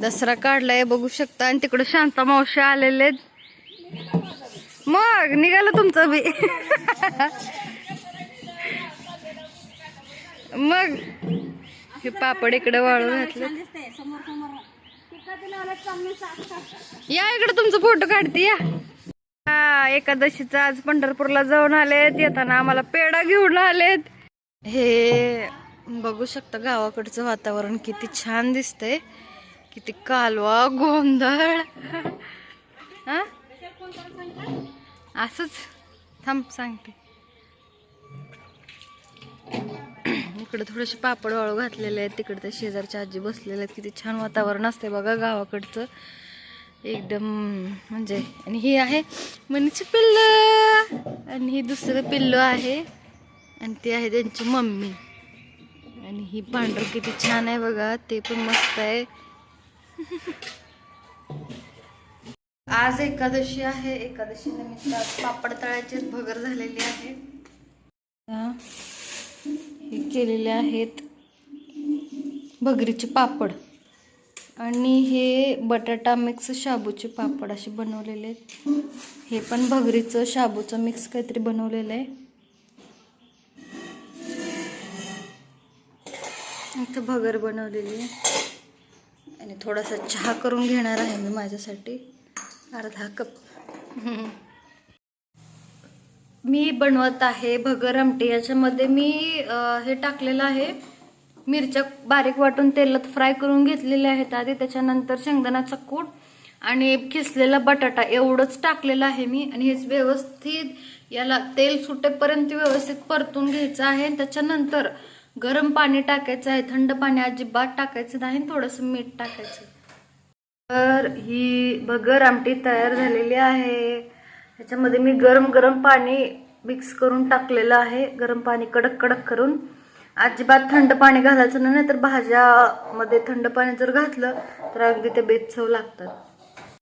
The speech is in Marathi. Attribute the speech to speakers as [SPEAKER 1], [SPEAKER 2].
[SPEAKER 1] दसरा काढलाय बघू शकता. आणि तिकडे शांता मावशी आलेले आहेत. मग निघालं तुमचं बी. मग हे पापड इकडे वाळू घातले या इकडे तुमचा फोटो काढते या. हा आज पंढरपूरला जाऊन आलेत. येताना आम्हाला पेढा घेऊन आलेत. हे बघू शकता गावाकडचं वातावरण किती छान दिसतंय. किती कालवा गोंधळ. हा? असंच. थांब सांगते. इकडे थोडेसे पापड वाळू घातलेले आहेत. तिकडे त्या शेजारच्या आजी बसलेले आहेत. किती छान वातावरण असते बघा गावाकडचं. एकदम म्हणजे आणि ही आहे मनीची पिल्ल. आणि ही दुसरं पिल्लू आहे. आणि ती आहे त्यांची मम्मी. आणि ही पांढर किती छान आहे बघा ते पण मस्त आहे. आज एकादशी आहे एकादशी निमित्त आज पापड तळ्याची भगर झालेली आहे. हे केलेले आहेत भगरीचे पापड. आणि हे बटाटा मिक्स शाबूचे पापड असे बनवलेले आहेत. हे पण भगरीचं शाबूचं मिक्स काहीतरी बनवलेलं आहे. इथं भगर बनवलेली आहे. आणि थोडासा चहा करून घेणार आहे मी माझ्यासाठी. अर्धा कप. मी बनवत आहे भगर आमटी. याच्यामध्ये मी हे टाकलेलं आहे. मिरच्या बारीक वाटून तेलात फ्राय करून घेतलेल्या आहेत आधी. त्याच्यानंतर शेंगदाण्याचा कूट आणि खिसलेला बटाटा. एवढंच टाकलेलं आहे मी. आणि हेच व्यवस्थित याला तेल सुटेपर्यंत व्यवस्थित परतून घ्यायचं आहे. त्याच्यानंतर गरम पाणी टाकायचं आहे थंड पाणी अजिबात टाकायचं नाही आणि थोडंसं मीठ टाकायचं. तर ही भगर आमटी तयार झालेली आहे. ह्याच्यामध्ये मी गरम गरम पाणी मिक्स करून टाकलेलं आहे. गरम पाणी कडक कडक करून. अजिबात थंड पाणी घालायचं नाही तर भाज्यामध्ये थंड पाणी जर घातलं तर अगदी ते बेचव लागतात.